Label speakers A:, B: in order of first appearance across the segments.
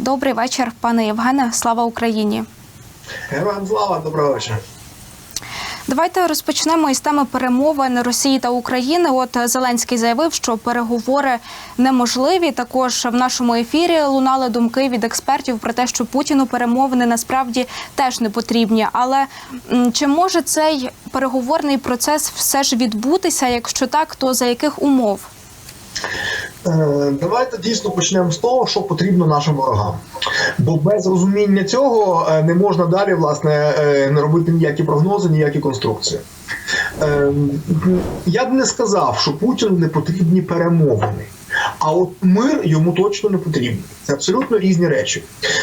A: Добрий вечір, пане Євгене. Слава Україні.
B: Героям слава, доброго вечора.
A: Давайте розпочнемо із теми перемовин Росії та України. От Зеленський заявив, що переговори неможливі. Також в нашому ефірі лунали думки від експертів про те, що Путіну перемовини насправді теж не потрібні. Але чи може цей переговорний процес все ж відбутися? Якщо так, то за яких умов?
B: Е, Давайте дійсно почнемо з того, що потрібно нашим ворогам. Бо без розуміння цього е, не можна далі власне е, не робити ніякі прогнози, ніякі конструкції. Я б не сказав, що Путіну не потрібні перемовини. А от мир йому точно не потрібен. Це абсолютно різні речі.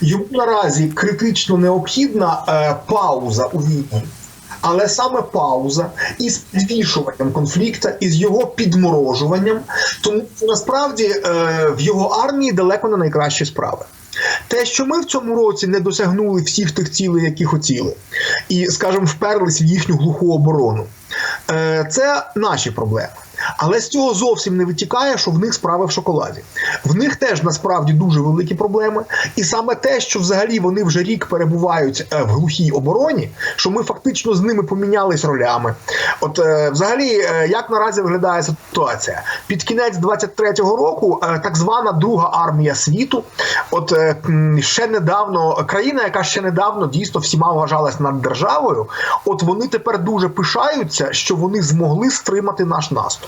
B: Йому наразі критично необхідна пауза у війні. Але саме пауза із підвішуванням конфлікта, із його підморожуванням, тому насправді е, в його армії далеко не найкращі справи. Те, що ми в цьому році не досягнули всіх тих цілей, які хотіли, і, скажімо, вперлись в їхню глуху оборону, е, це наші проблеми. Але з цього зовсім не витікає, що в них справи в шоколаді. В них теж насправді дуже великі проблеми. І саме те, що взагалі вони вже рік перебувають е, в глухій обороні, що ми фактично з ними помінялись ролями. От е, взагалі, е, як наразі виглядає ситуація? Під кінець 23-го року так звана друга армія світу, от ще недавно країна, яка ще недавно дійсно всіма вважалась над державою, от вони тепер дуже пишаються, що вони змогли стримати наш наступ.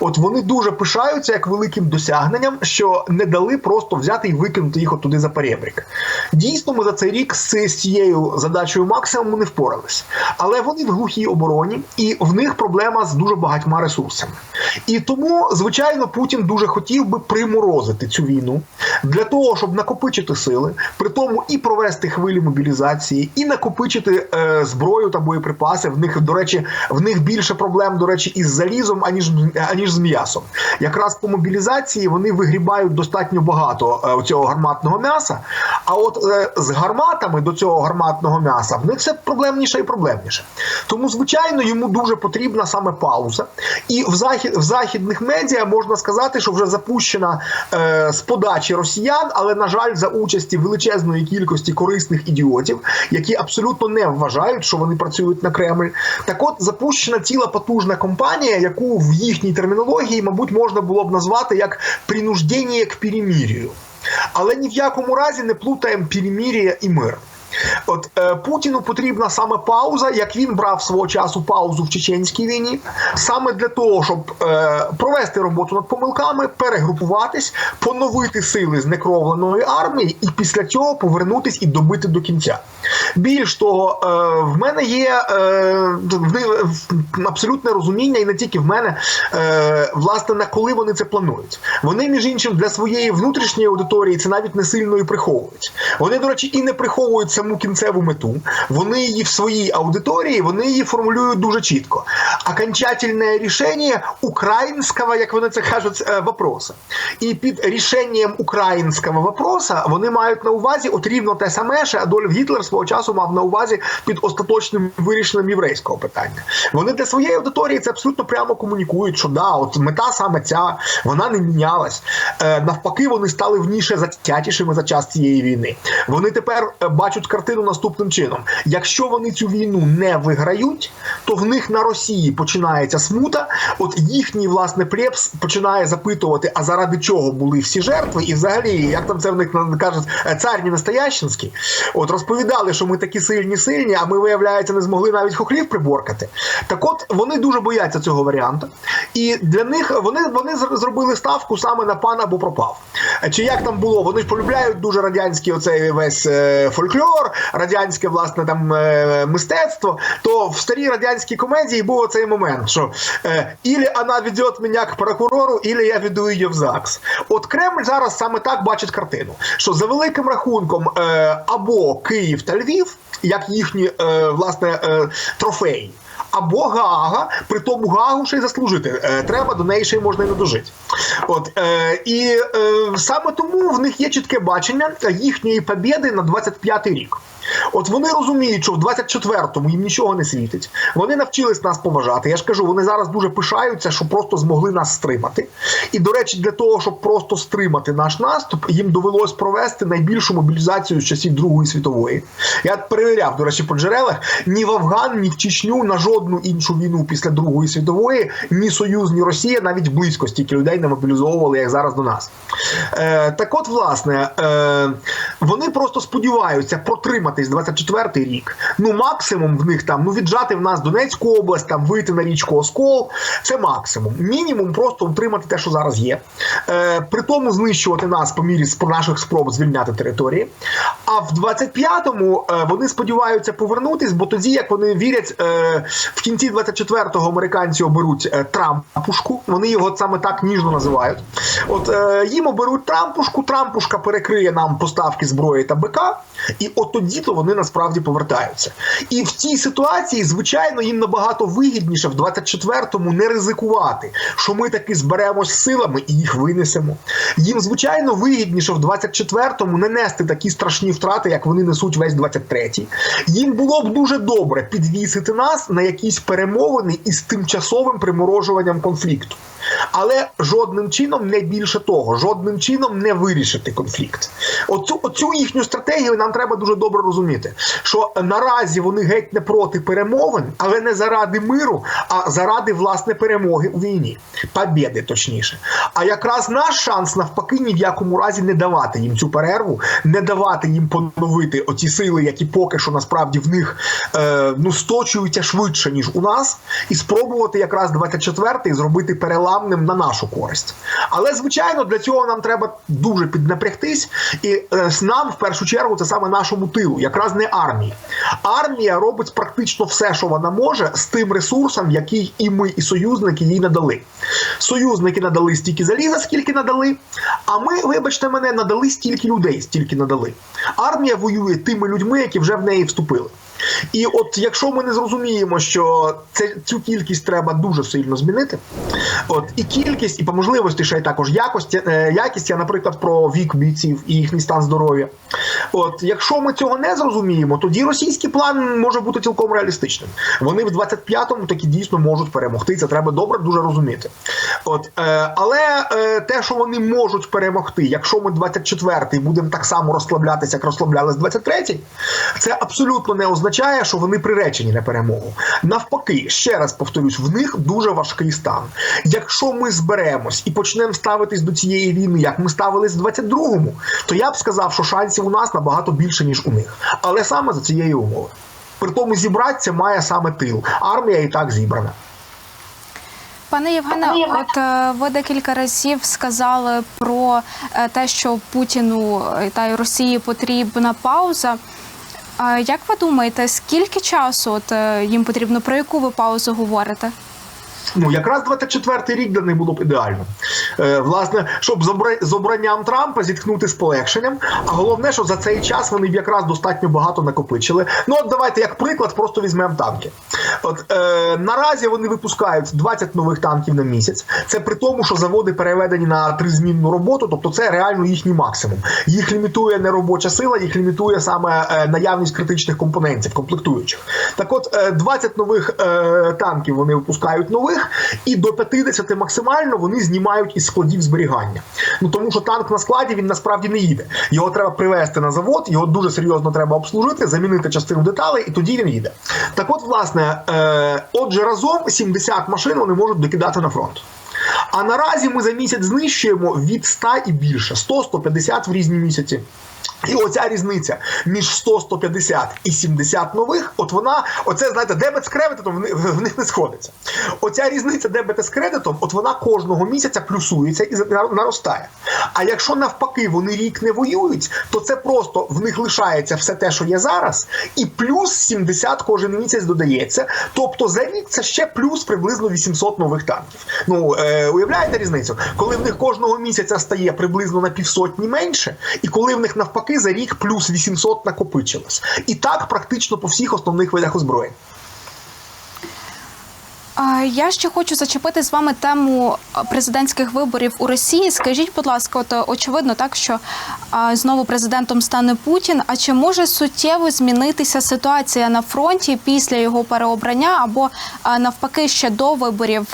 B: От вони дуже пишаються як великим досягненням, що не дали просто взяти і викинути їх туди за перебрік. Дійсно, ми за цей рік з з цією задачею максимуму не впоралися. Але вони в глухій обороні, і в них проблема з дуже багатьма ресурсами. І тому, звичайно, Путін дуже хотів би приморозити цю війну для того, щоб накопичити сили, при тому і провести хвилі мобілізації, і накопичити е, зброю та боєприпаси. В них, до речі, в них більше проблем, до речі, із залізом, аніж аніж з м'ясом. Якраз по мобілізації вони вигрібають достатньо багато е, цього гарматного м'яса. А от е, з гарматами до цього гарматного м'яса в них все проблемніше і проблемніше. Тому, звичайно, йому дуже потрібна саме пауза. І в захід в західних медіа можна сказати, що вже запущена е, з подачі росіян, але на жаль, за участі величезної кількості корисних ідіотів, які абсолютно не вважають, що вони працюють на Кремль. Так, от запущена ціла потужна компанія, яку в їхній термінології, мабуть, можна було б назвати як принуждення к перемір'ю. Але ні в якому разі не плутаємо перемір'я і мир. От е, Путіну потрібна саме пауза, як він брав свого часу паузу в чеченській війні, саме для того, щоб е, провести роботу над помилками, перегрупуватись, поновити сили знекровленої армії, і після цього повернутись і добити до кінця. Більш того, е, в мене є е, абсолютне розуміння, і не тільки в мене, е, власне, на коли вони це планують. Вони, між іншим, для своєї внутрішньої аудиторії це навіть не сильно і приховують. Вони, до речі, і не приховують саму кінцеву мету. Вони її в своїй аудиторії, вони її формулюють дуже чітко. Окончательне рішення українського, як вони це кажуть, вопроса. І під рішенням українського вопроса вони мають на увазі от рівно те саме, що Адольф Гітлер свого часу мав на увазі під остаточним вирішенням єврейського питання. Вони для своєї аудиторії це абсолютно прямо комунікують, що да, от мета саме ця, вона не мінялась. Е, навпаки, вони стали вніше затятішими за час цієї війни. Вони тепер е, бачать картину наступним чином: якщо вони цю війну не виграють, то в них на Росії починається смута. От їхній власне плебс починає запитувати, а заради чого були всі жертви, і взагалі, як там це в них кажуть, цар не настоященський. От розповідали, що ми такі сильні, сильні, а ми, виявляється, не змогли навіть хохлів приборкати. Так от вони дуже бояться цього варіанту, і для них вони, вони зробили ставку саме на пан або пропав. Чи як там було? Вони ж полюбляють дуже радянський оцей весь е, фольклор, радянське власне там е, мистецтво. То в старій радянській комедії був оцей момент, що е, ілі вона веде мене к прокурору, ілі я веду її в ЗАГС. От Кремль зараз саме так бачить картину, що за великим рахунком або Київ та Львів, як їхні е, власне е, трофеї. Або Гага, при тому Гагу ще й заслужити. Е, треба, до неї ще й можна і не дожити. От, е, і е, саме тому в них є чітке бачення їхньої побєди на 25-й рік. От вони розуміють, що в 24-му їм нічого не світить. Вони навчились нас поважати. Я ж кажу, вони зараз дуже пишаються, що просто змогли нас стримати. І до речі, для того, щоб просто стримати наш наступ, їм довелось провести найбільшу мобілізацію з часів Другої світової. Я перевіряв, до речі, по джерелах ні в Афган, ні в Чечню, на жодну іншу війну після Другої світової, ні Союз, ні Росія навіть близько стільки людей не мобілізовували, як зараз до нас. Е, так от, власне, е, вони просто сподіваються протриматись 24-й рік. Ну, максимум в них там, ну, віджати в нас Донецьку область, там вийти на річку Оскол. Це максимум. Мінімум просто утримати те, що зараз є. Е, при тому знищувати нас по мірі наших спроб звільняти території. А в 25-му е, вони сподіваються повернутись, бо тоді, як вони вірять, е, в кінці 24-го американці оберуть е, Трампушку. Вони його саме так ніжно називають. От е, їм оберуть Трампушку, Трампушка перекриє нам поставки зброї та БК, і от тоді то вони насправді повертаються. І в цій ситуації, звичайно, їм набагато вигідніше в 24-му не ризикувати, що ми таки зберемось силами і їх винесемо. Їм, звичайно, вигідніше в 24-му не нести такі страшні втрати, як вони несуть весь 23-й. Їм було б дуже добре підвісити нас на якісь перемовини із тимчасовим приморожуванням конфлікту. Але жодним чином не більше того, жодним чином не вирішити конфлікт. Оцю, оцю їхню стратегію нам треба дуже добре розуміти, що наразі вони геть не проти перемовин, але не заради миру, а заради власне перемоги у війні, побєди точніше. А якраз наш шанс навпаки ні в якому разі не давати їм цю перерву, не давати їм поновити оті сили, які поки що насправді в них е, ну сточуються швидше ніж у нас, і спробувати якраз 24-й зробити переламним на нашу користь. Але звичайно, для цього нам треба дуже піднапрягтись, і е, нам в першу чергу це саме нашому тилу, якраз не армії. Армія робить практично все, що вона може, з тим ресурсом, який і ми, і союзники їй надали. Союзники надали стільки заліза, скільки надали. А ми, вибачте мене, надали стільки людей, стільки надали. Армія воює тими людьми, які вже в неї вступили. І от якщо ми не зрозуміємо, що це цю кількість треба дуже сильно змінити, от і кількість, і по можливості ще й також якість, е, якість, я, наприклад, про вік бійців і їхній стан здоров'я. От якщо ми цього не зрозуміємо, тоді російський план може бути цілком реалістичним. Вони в 25-му таки дійсно можуть перемогти. Це треба добре дуже розуміти. От, е, але е, те, що вони можуть перемогти, якщо ми 24-й будемо так само розслаблятися, як розслаблялись 23-й, це абсолютно не означає, що вони приречені на перемогу. Навпаки, ще раз повторюсь, в них дуже важкий стан. Якщо ми зберемось і почнемо ставитись до цієї війни, як ми ставились в 22-му, то я б сказав, що шансів у нас набагато більше, ніж у них. Але саме за цієї умови. При тому зібратися має саме тил. Армія і так зібрана.
A: Пане Євгене, от е, ви декілька разів сказали про е, те, що Путіну е, та й Росії потрібна пауза. А як ви думаєте, скільки часу от е, їм потрібно? Про яку ви паузу говорите?
B: Ну, якраз 24-й рік для них було б ідеально. Е, власне, щоб з обранням Трампа зіткнути з полегшенням. А головне, що за цей час вони б якраз достатньо багато накопичили. Ну, от давайте, як приклад, просто візьмемо танки. От е, наразі вони випускають 20 нових танків на місяць. Це при тому, що заводи переведені на тризмінну роботу, тобто це реально їхній максимум. Їх лімітує не робоча сила, їх лімітує саме е, наявність критичних компонентів, комплектуючих. Так от, е, 20 нових е, танків вони випускають нових, і до 50 максимально вони знімають із складів зберігання. Ну тому що танк на складі він насправді не їде. Його треба привезти на завод, його дуже серйозно треба обслужити, замінити частину деталей, і тоді він їде. Так от, власне, е, отже, разом 70 машин вони можуть докидати на фронт. А наразі ми за місяць знищуємо від 100 і більше 100-150 в різні місяці. І оця різниця між 100, 150 і 70 нових, от вона, оце знаєте, дебет з кредитом в них, не сходиться. Оця різниця дебета з кредитом, от вона кожного місяця плюсується і наростає. А якщо навпаки вони рік не воюють, то це просто в них лишається все те, що є зараз, і плюс 70 кожен місяць додається. Тобто за рік це ще плюс приблизно 800 нових танків. Ну е, уявляєте різницю, коли в них кожного місяця стає приблизно на півсотні менше, і коли в них навпаки за рік плюс 800 накопичилось. І так практично по всіх основних видах озброєнь.
A: Я ще хочу зачепити з вами тему президентських виборів у Росії. Скажіть, будь ласка, от е, очевидно, так що знову президентом стане Путін. А чи може суттєво змінитися ситуація на фронті після його переобрання або навпаки ще до виборів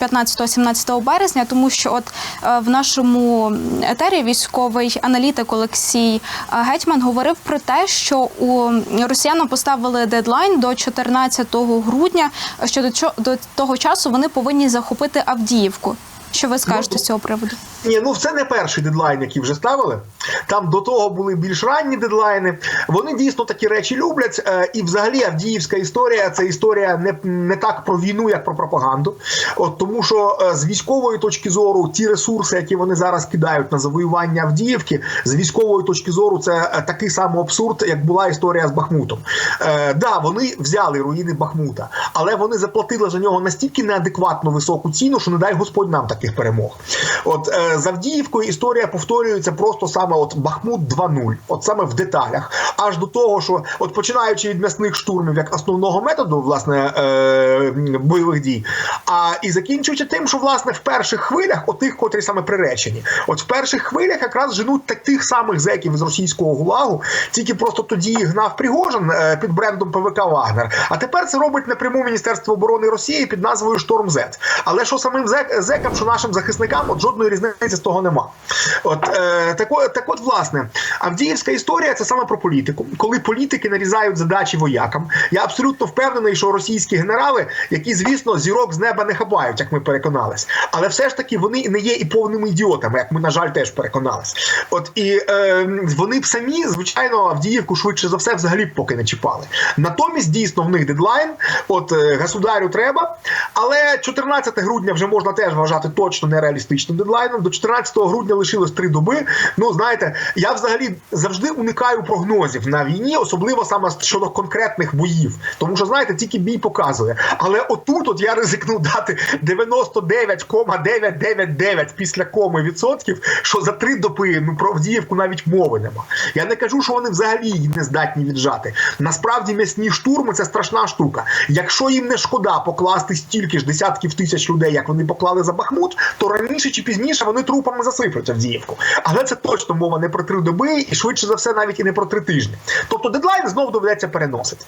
A: 15-17 березня? Тому що, от е, в нашому етері військовий аналітик Олексій Гетьман говорив про те, що у росіянам поставили дедлайн до 14 грудня. Що до до того часу вони повинні захопити Авдіївку. Що ви скажете з цього приводу?
B: Ні, ну це не перший дедлайн, який вже ставили. Там до того були більш ранні дедлайни. Вони дійсно такі речі люблять. Е, І взагалі Авдіївська історія це історія не, не так про війну, як про пропаганду. От тому, що е, з військової точки зору ті ресурси, які вони зараз кидають на завоювання Авдіївки, з військової точки зору це е, такий самий абсурд, як була історія з Бахмутом. Е, да, вони взяли руїни Бахмута, але вони заплатили за нього настільки неадекватно високу ціну, що не дай Господь нам таких перемог. От з Авдіївкою історія повторюється просто саме от Бахмут 2.0, от саме в деталях. Аж до того, що от починаючи від м'ясних штурмів як основного методу, власне, е, бойових дій, а і закінчуючи тим, що власне в перших хвилях, отих, котрі саме приречені, от в перших хвилях якраз женуть так тих самих зеків з російського гулагу, тільки просто тоді гнав Пригожин е, під брендом ПВК Вагнер. А тепер це робить напряму Міністерство оборони Росії під назвою Шторм З. Але що самим зек, зекам, що нашим захисникам, от жодної різниці з того нема. От е, так, так, от, власне, Авдіївська історія це саме про політику. Коли політики нарізають задачі воякам, я абсолютно впевнений, що російські генерали, які, звісно, зірок з неба не хапають, як ми переконались, але все ж таки вони не є і повними ідіотами, як ми, на жаль, теж переконались. От і е, вони б самі, звичайно, Авдіївку швидше за все взагалі поки не чіпали. Натомість, дійсно, в них дедлайн. От е, государю треба. Але 14 грудня вже можна теж вважати точно нереалістичним дедлайном. До 14 грудня лишилось три доби. Ну знаєте, я взагалі завжди уникаю прогнозів на війні, особливо саме щодо конкретних боїв. Тому що знаєте, тільки бій показує. Але отут, от я ризикну дати 99,999 після коми відсотків, що за три доби ну про Авдіївку навіть мови нема. Я не кажу, що вони взагалі її не здатні віджати. Насправді м'ясні штурми це страшна штука. Якщо їм не шкода покласти стільки ж десятків тисяч людей, як вони поклали за Бахмут, то раніше чи пізніше вони трупами засиплють Авдіївку. Але це точно мова не про три доби, і швидше за все, навіть і не про три тижні. Тобто дедлайн знову доведеться переносити.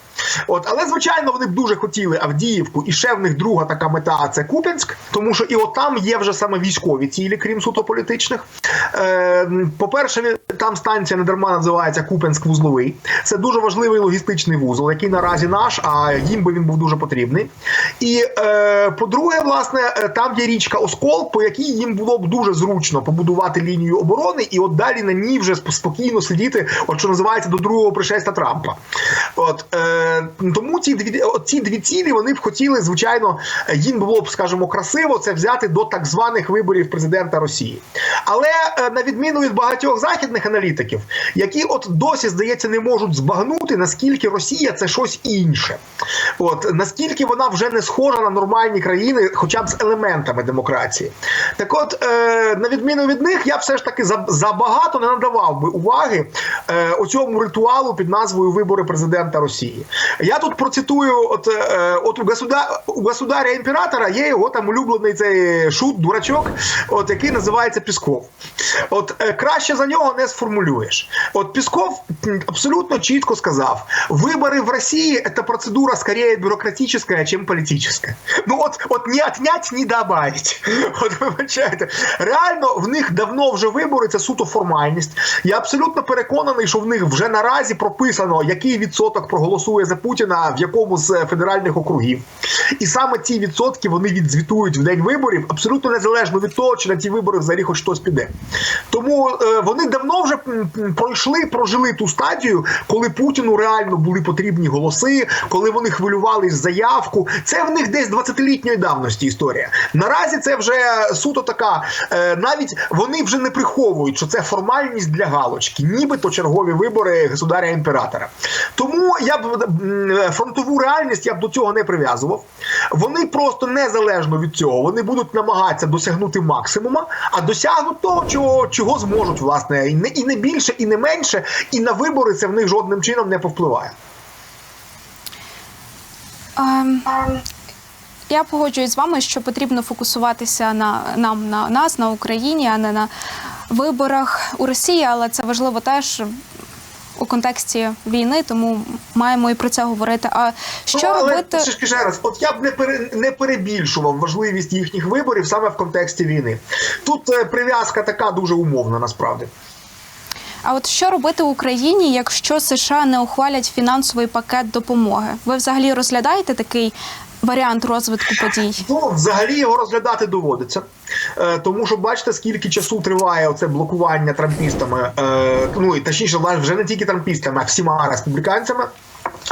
B: От, але звичайно, вони б дуже хотіли Авдіївку, і ще в них друга така мета це Куп'янськ, тому що і от там є вже саме військові цілі, крім суто політичних. Е, по-перше, там станція недарма називається Куп'янськ вузловий. Це дуже важливий логістичний вузол, який наразі наш, а їм би він був дуже потрібний. І е, по-друге, власне, е, там є річка Оскол, по якій їм було б дуже зручно побудувати лінію оборони, і от далі на ній вже сп- спокійно сидіти, от що називається до другого пришестя Трампа. От е, тому ці дві ці дві цілі вони б хотіли, звичайно, е, їм було б, скажімо, красиво це взяти до так званих виборів президента Росії. Але е, на відміну від багатьох західних аналітиків, які от досі здається не можуть збагнути, наскільки Росія це щось інше, от наскільки вона вже не схожа на нормальні країни, хоча б з елементами демократії. Так, от, е, на відміну від них, я все ж таки забагато не надавав би уваги е, оцьому ритуалу під назвою Вибори президента Росії. Я тут процитую: от, е, от у, государ, у государя імператора є його там улюблений цей шут, дурачок, от який називається Пісков. От е, краще за нього не сформулюєш. От Пісков абсолютно чітко сказав: вибори в Росії це процедура скорее бюрократическая, чем політична. Ну от, от не отнять, не добавить. От вибачайте, реально в них давно вже вибори, це суто формальність. Я абсолютно переконаний, що в них вже наразі прописано, який відсоток проголосує за Путіна в якому з федеральних округів. І саме ці відсотки вони відзвітують в день виборів, абсолютно незалежно від того, чи на ті вибори взагалі хоч хтось піде. Тому е, вони давно вже пройшли, прожили ту стадію, коли Путіну реально були потрібні голоси, коли вони хвилювались за явку. Це в них десь 20-літньої давності історія. Наразі це вже суто така. е, навіть вони вже не приховують, що це формальність для галочки, нібито чергові вибори государя імператора. Тому я б фронтову реальність я б до цього не прив'язував. Вони просто незалежно від цього, вони будуть намагатися досягнути максимума, а досягнуть того, чого, чого зможуть, власне, і не, і не більше, і не менше, і на вибори це в них жодним чином не повпливає.
A: Ем, Я погоджуюсь з вами, що потрібно фокусуватися на нам на нас, на Україні, а не на виборах у Росії, але це важливо теж. У контексті війни, тому маємо і про це говорити. А що
B: ну, але,
A: робити?
B: ще раз, от я б не пере, не перебільшував важливість їхніх виборів саме в контексті війни. Тут е, прив'язка така дуже умовна, насправді.
A: А от що робити Україні, якщо США не ухвалять фінансовий пакет допомоги? Ви взагалі розглядаєте такий варіант розвитку подій?
B: Ну, взагалі його розглядати доводиться. Е, тому що бачите, скільки часу триває оце блокування трампістами, е, ну і точніше, вже не тільки трампістами, а всіма республіканцями.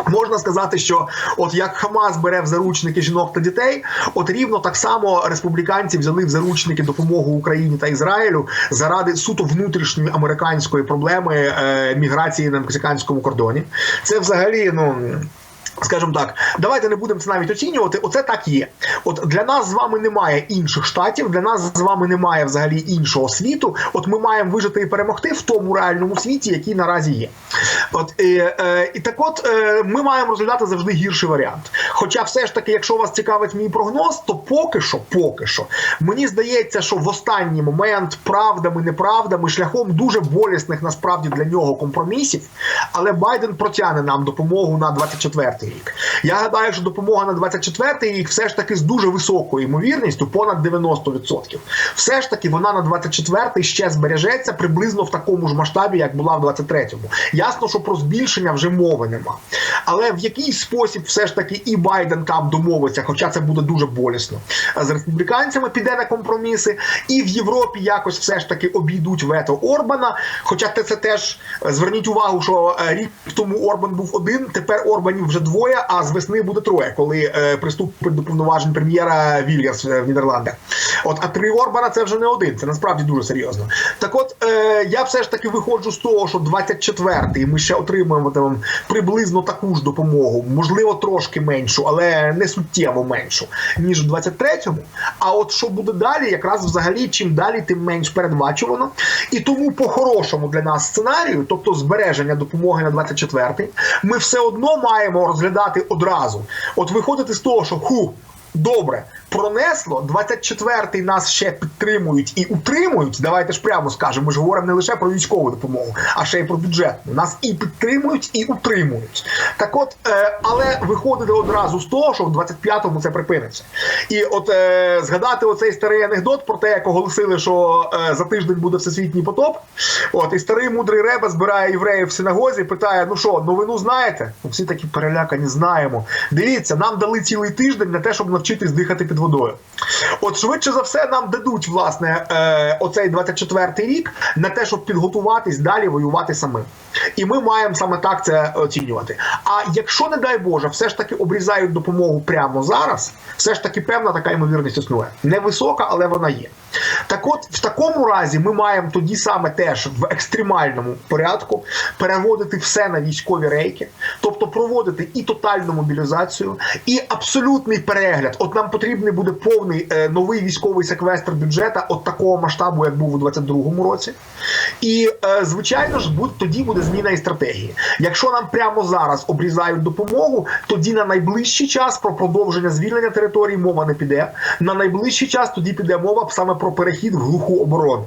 B: Можна сказати, що от як Хамас бере в заручники жінок та дітей, от рівно так само республіканці взяли в заручники допомогу Україні та Ізраїлю заради суто внутрішньої американської проблеми е, міграції на мексиканському кордоні. Це взагалі ну. Скажімо так, давайте не будемо це навіть оцінювати. Оце так є. От для нас з вами немає інших штатів, для нас з вами немає взагалі іншого світу. От ми маємо вижити і перемогти в тому реальному світі, який наразі є. От і, е, і так, от е, ми маємо розглядати завжди гірший варіант. Хоча, все ж таки, якщо вас цікавить мій прогноз, то поки що, поки що, мені здається, що в останній момент правдами, неправдами, шляхом дуже болісних насправді для нього компромісів, але Байден протягне нам допомогу на 24-й рік. Я гадаю, що допомога на 24-й рік все ж таки з дуже високою ймовірністю, понад 90%. Все ж таки вона на 24-й ще збережеться приблизно в такому ж масштабі, як була в 23-му. Ясно, що про збільшення вже мови нема. Але в який спосіб все ж таки і Байден там домовиться, хоча це буде дуже болісно. З республіканцями піде на компроміси, і в Європі якось все ж таки обійдуть вето Орбана. Хоча це теж зверніть увагу, що е, рік тому Орбан був один, тепер Орбанів вже двоє, а з весни буде троє, коли е, приступить до повноважень прем'єра Вільярс в Нідерландах. От а три Орбана це вже не один. Це насправді дуже серйозно. Так, от е, я все ж таки виходжу з того, що 24-й ми ще отримуємо там приблизно таку ж допомогу, можливо, трошки меншу, але не суттєво меншу, ніж в 23-му. А от що буде далі, якраз взагалі чим далі, тим менш передбачувано. І тому по хорошому для нас сценарію, тобто збереження допомоги на 24-й, ми все одно маємо розглядати одразу. От виходити з того, що ху. Добре, пронесло 24-й нас ще підтримують і утримують. Давайте ж прямо скажемо. Ми ж говоримо не лише про військову допомогу, а ще й про бюджетну. Нас і підтримують, і утримують. Так, от, е, але виходити одразу з того, що в 25-му це припиниться. І от е, згадати оцей старий анекдот про те, як оголосили, що е, за тиждень буде всесвітній потоп. От і старий мудрий Реба збирає євреїв в синагозі, питає: ну що, новину знаєте? Всі такі перелякані знаємо. Дивіться, нам дали цілий тиждень на те, щоб навчитись дихати під водою. От швидше за все нам дадуть власне е, оцей 24-й рік на те, щоб підготуватись далі воювати самим. І ми маємо саме так це оцінювати. А якщо, не дай Боже, все ж таки обрізають допомогу прямо зараз, все ж таки певна така ймовірність існує. Невисока, але вона є. Так от, в такому разі ми маємо тоді саме теж в екстремальному порядку переводити все на військові рейки, тобто проводити і тотальну мобілізацію, і абсолютний перегляд. От нам потрібний буде повний е, новий військовий секвестр бюджета от такого масштабу, як був у 22-му році. І е, звичайно ж, будь тоді буде зміна і стратегії. Якщо нам прямо зараз обрізають допомогу, тоді на найближчий час про продовження звільнення території мова не піде. На найближчий час тоді піде мова саме про перехід в глуху оборону.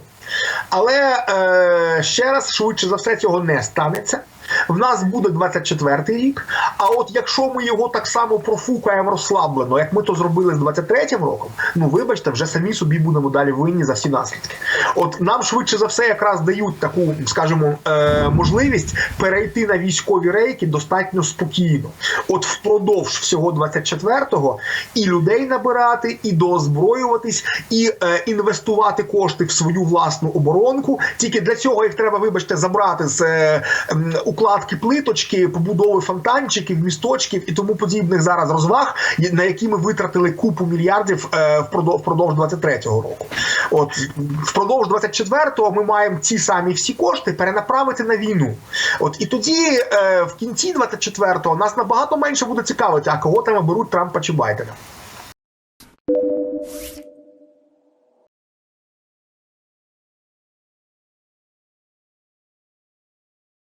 B: Але е, ще раз швидше за все цього не станеться. В нас буде 24-й рік. А от якщо ми його так само профукаємо розслаблено, як ми то зробили з 23-м роком, ну вибачте, вже самі собі будемо далі винні за всі наслідки. От нам швидше за все якраз дають таку, скажімо, е, можливість перейти на військові рейки достатньо спокійно. От впродовж всього 24-го і людей набирати, і доозброюватись, і е, інвестувати кошти в свою власну оборонку. Тільки для цього їх треба, вибачте, забрати з е, м, укладки плиточки, побудови фонтанчиків, місточків і тому подібних зараз розваг, на які ми витратили купу мільярдів е, впродовж, впродовж 23-го року. От впродовж 24-го ми маємо ці самі всі кошти перенаправити на війну. От і тоді е, в кінці 24-го нас набагато менше буде цікавити, а кого там беруть Трампа чи Байдена.